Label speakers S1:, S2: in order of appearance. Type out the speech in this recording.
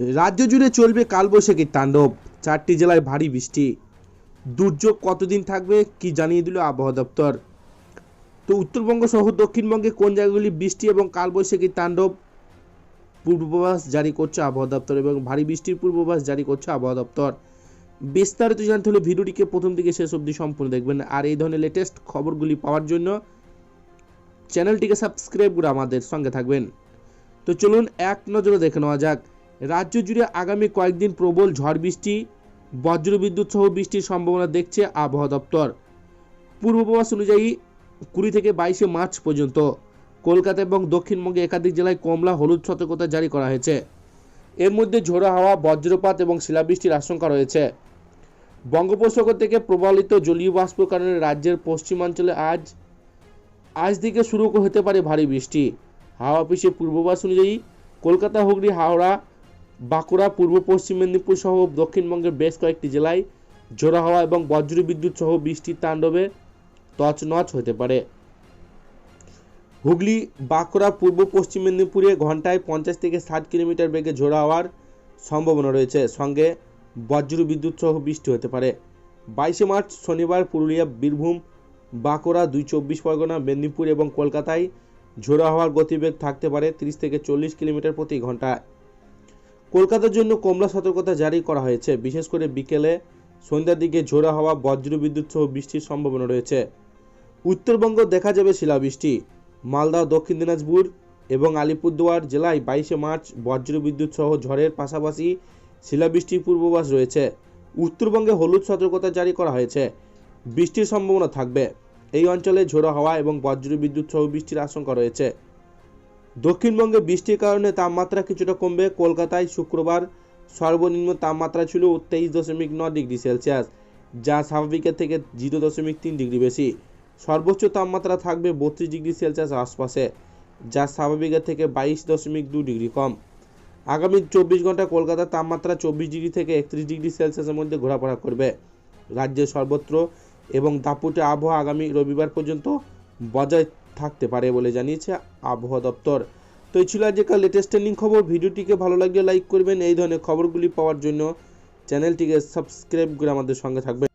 S1: রাজ্য জুড়ে চলবে কালবৈশাখীর তাণ্ডব। চারটি জেলায় ভারী বৃষ্টি। দুর্যোগ কতদিন থাকবে কি জানিয়ে দিল আবহাওয়া দপ্তর। তো উত্তরবঙ্গ সহ দক্ষিণবঙ্গে কোন জায়গাগুলি বৃষ্টি এবং কালবৈশাখীর তাণ্ডব পূর্বাভাস জারি করছে আবহাওয়া দপ্তর এবং ভারী বৃষ্টির পূর্বাভাস জারি করছে আবহাওয়া দপ্তর। বিস্তারিত জানতে হলে ভিডিওটিকে প্রথম থেকে শেষ অবধি সম্পূর্ণ দেখবেন। আর এই ধরনের লেটেস্ট খবরগুলি পাওয়ার জন্য চ্যানেলটিকে সাবস্ক্রাইব করে আমাদের সঙ্গে থাকবেন। তো চলুন এক নজরে দেখে নেওয়া যাক। রাজ্য জুড়ে আগামী কয়েকদিন প্রবল ঝড় বৃষ্টি, বজ্রবিদ্যুৎ সহ বৃষ্টির সম্ভাবনা দেখছে আবহাওয়া দপ্তর। পূর্বাভাস অনুযায়ী কুড়ি থেকে বাইশে মার্চ পর্যন্ত কলকাতা এবং দক্ষিণবঙ্গে একাধিক জেলায় কমলা, হলুদ সতর্কতা জারি করা হয়েছে। এর মধ্যে ঝোড়ো হাওয়া, বজ্রপাত এবং শিলাবৃষ্টির আশঙ্কা রয়েছে। বঙ্গোপসাগর থেকে প্রবাহিত জলীয় বাষ্পর কারণে রাজ্যের পশ্চিমাঞ্চলে আজ আজ থেকে শুরু হতে পারে ভারী বৃষ্টি। হাওয়া অফিসের পূর্বাভাস অনুযায়ী কলকাতা, হুগলি, হাওড়া বাঁকুড়া, পূর্ব, পশ্চিম মেদিনীপুর সহ দক্ষিণবঙ্গের বেশ কয়েকটি জেলায় ঝোড়ো হাওয়া এবং বজ্রবিদ্যুৎ সহ বৃষ্টির তাণ্ডবে তছনছ হতে পারে। হুগলি, বাঁকুড়া, পূর্ব, পশ্চিম মেদিনীপুরে ঘন্টায় পঞ্চাশ থেকে ষাট কিলোমিটার বেগে ঝোড়ো হওয়ার সম্ভাবনা রয়েছে। সঙ্গে বজ্র বিদ্যুৎ সহ বৃষ্টি হতে পারে। বাইশে মার্চ, শনিবার, পুরুলিয়া, বীরভূম, বাঁকুড়া, দুই চব্বিশ পরগনা, মেদিনীপুর এবং কলকাতায় ঝোড়ো হওয়ার গতিবেগ থাকতে পারে তিরিশ থেকে চল্লিশ কিলোমিটার প্রতি ঘন্টায়। কলকাতার জন্য কমলা সতর্কতা জারি করা হয়েছে। বিশেষ করে বিকেলে সন্ধ্যার দিকে ঝোড়ো হাওয়া বজ্র বিদ্যুৎ সহ বৃষ্টির সম্ভাবনা রয়েছে। উত্তরবঙ্গ দেখা যাবে শিলাবৃষ্টি। মালদা, দক্ষিণ দিনাজপুর এবং আলিপুরদুয়ার জেলায় বাইশে মার্চ বজ্র বিদ্যুৎ সহ ঝড়ের পাশাপাশি শিলাবৃষ্টির পূর্বাভাস রয়েছে। উত্তরবঙ্গে হলুদ সতর্কতা জারি করা হয়েছে। বৃষ্টির সম্ভাবনা থাকবে। এই অঞ্চলে ঝোড়ো হাওয়া এবং বজ্র বিদ্যুৎ সহ বৃষ্টির আশঙ্কা রয়েছে। দক্ষিণবঙ্গে বৃষ্টির কারণে তাপমাত্রা কিছুটা কমবে। কলকাতায় শুক্রবার সর্বনিম্ন তাপমাত্রা ছিল তেইশ দশমিক ন ডিগ্রি সেলসিয়াস, যা স্বাভাবিকের থেকে জিরো দশমিক তিন ডিগ্রি বেশি। সর্বোচ্চ তাপমাত্রা থাকবে বত্রিশ ডিগ্রি সেলসিয়াস আশপাশে, যা স্বাভাবিকের থেকে বাইশ দশমিক দু ডিগ্রি কম। আগামী চব্বিশ ঘণ্টা কলকাতার তাপমাত্রা চব্বিশ ডিগ্রি থেকে একত্রিশ ডিগ্রি সেলসিয়াসের মধ্যে ঘোরাফেরা করবে। রাজ্যের সর্বত্র এবং দাপুটে আবহাওয়া আগামী রবিবার পর্যন্ত বজায় থাকতে পারে বলে জানিয়েছে আবহাওয়া দপ্তর। তো এই ছিল আজকের লেটেস্ট ট্রেন্ডিং খবর। ভিডিওটিকে ভালো লাগলে লাইক করবেন। এই ধরনের খবরগুলি পাওয়ার জন্য চ্যানেলটিকে সাবস্ক্রাইব করে আমাদের সঙ্গে থাকবেন।